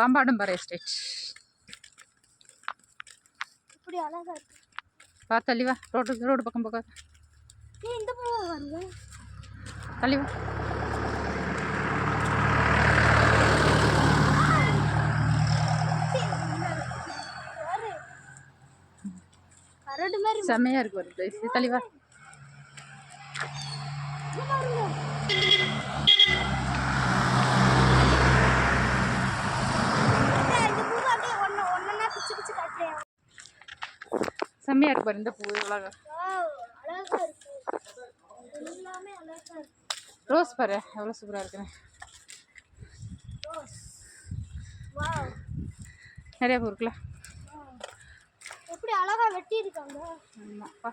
பாம்பாடும்பாறை estate இப்படி அழகா இருக்கு. வா தள்ளி வா. ரோடு ரோடு பக்கம் போக இந்த பூ வருங்க தள்ளி வா. செம்மையா இருக்கு ஒரு. தள்ளி வா இங்க பாருங்க ஏய், இந்த பூ அப்படியே ஒன்னு ஒன்னா பிச்சு பிச்சு காட்டுறேன் செம்மையா இருக்கு பாரு இந்த பூ அழகா. ரோஸ் பாரு எவ்வளோ சூப்பராக இருக்குன்னு. ரோஸ் நிறைய பூ இருக்குல்ல. எப்படி அழகா வெட்டி இருக்காங்க ஆமாப்பா.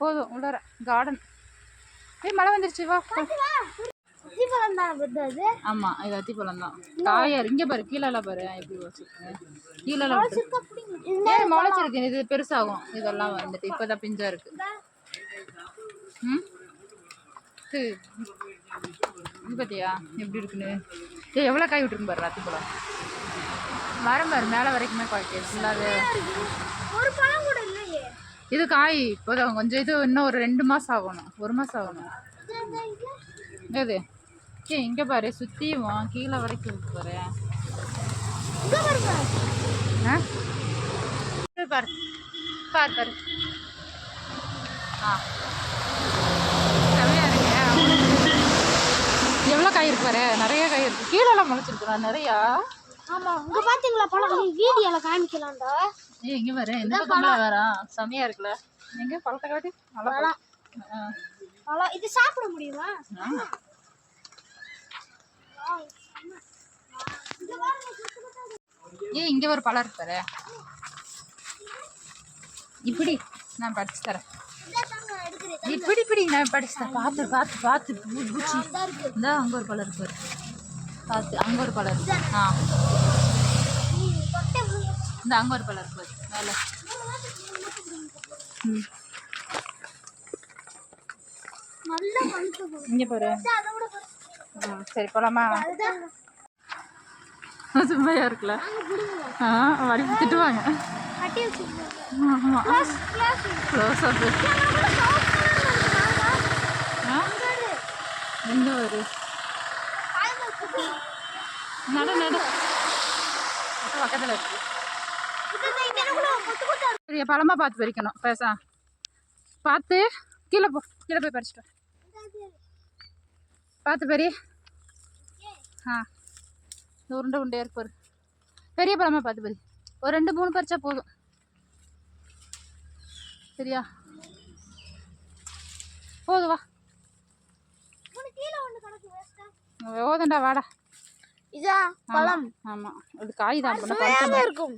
போதும் உள்ளார கார்டன் ஏய் மழை வந்துருச்சு வா அத்திப்பழம் தான் வருது அது. ஆமாம் இது அத்திப்பழம் தான். காயார் இங்கே பாரு கீழெல்லாம் பாரு எப்படி வச்சுருக்கேன் பிடிங்க ஏன் முளைச்சிருக்கு இது பெருசாகும். இதெல்லாம் வந்துட்டு இப்போதான் பிஞ்சா இருக்கு. ம்? இது பார்த்தியா எப்படி இருக்குன்னு? ஏய் எவ்வளோ காய் விட்டுருக்கு பாரு அத்திப்பழம். மரம் பாரு மேலே வரைக்குமே காய்க்கு ஃபுல்லாகவே ஒரு பழம் கூட இல்லையே. இது காய் இப்போதான் கொஞ்சம் இது இன்னும் ஒரு ரெண்டு மாதம் ஆகணும். ஒரு மாதம் ஆகணும். எது ஏ இங்கே பாரு சுற்றியும் கீழே வரைக்கும் பாரு. பாரு. பாரு பாரு. ஆ. எவ்வளோ காய் இருக்கு பாரு? நிறைய காய் இருக்கு. கீழெல்லாம் முளைச்சிருக்குறா நிறையா. ஆமா இங்க பாத்தீங்களா பழம்? வீடியோல காமிக்கலாம்டா. ஏய் இங்கே பாரு. இந்த பக்கம்லாம் வேறா செமையா இருக்குல்ல. எங்கே? பழத்தை காட்டி? நல்லா பழம். பழம். இது சாப்பிட முடியுமா ஆ. இங்க பாருங்க சுத்து ஏய் இங்கே ஒரு பழம் இருக்கு பாரு. இப்படி நான் படிச்சு தரேன். இப்படி இப்படி நான் படிச்சு தரேன். பார்த்து பார்த்து பார்த்து. பூச்சி. இந்த அங்கே ஒரு பழம் இருக்கு பாரு. பார்த்து அங்கே ஒரு பழம் இருக்கு. ஆ. இந்த அங்கே ஒரு பழம் இருக்கு பாரு. மேலே. ம். இங்கே பாரு. சரி போலாமா? அதுதான் சும்மையா இருக்குல்ல? ஆ திட்டுவாங்க. கிளாஸ் அப் எங்கே ஒரு நட நட. பக்கத்தில் இருக்கு. பெரிய பழமா பார்த்து பறிக்கணும். பேசா. பார்த்து கீழே போ. கீழே போய் பறிச்சிட்டு. பார்த்து பெரிய ஆ. உருண்டை உருண்டையாக இருக்கு பாரு. பெரிய பழமா பார்த்து பறி ஒரு ரெண்டு மூணு பறிச்சா போதும். சரியா? போதும் வா. ஓதண்டா வாடா. இதா பழம். ஆமாம் அது காய் தான் இருக்கும்.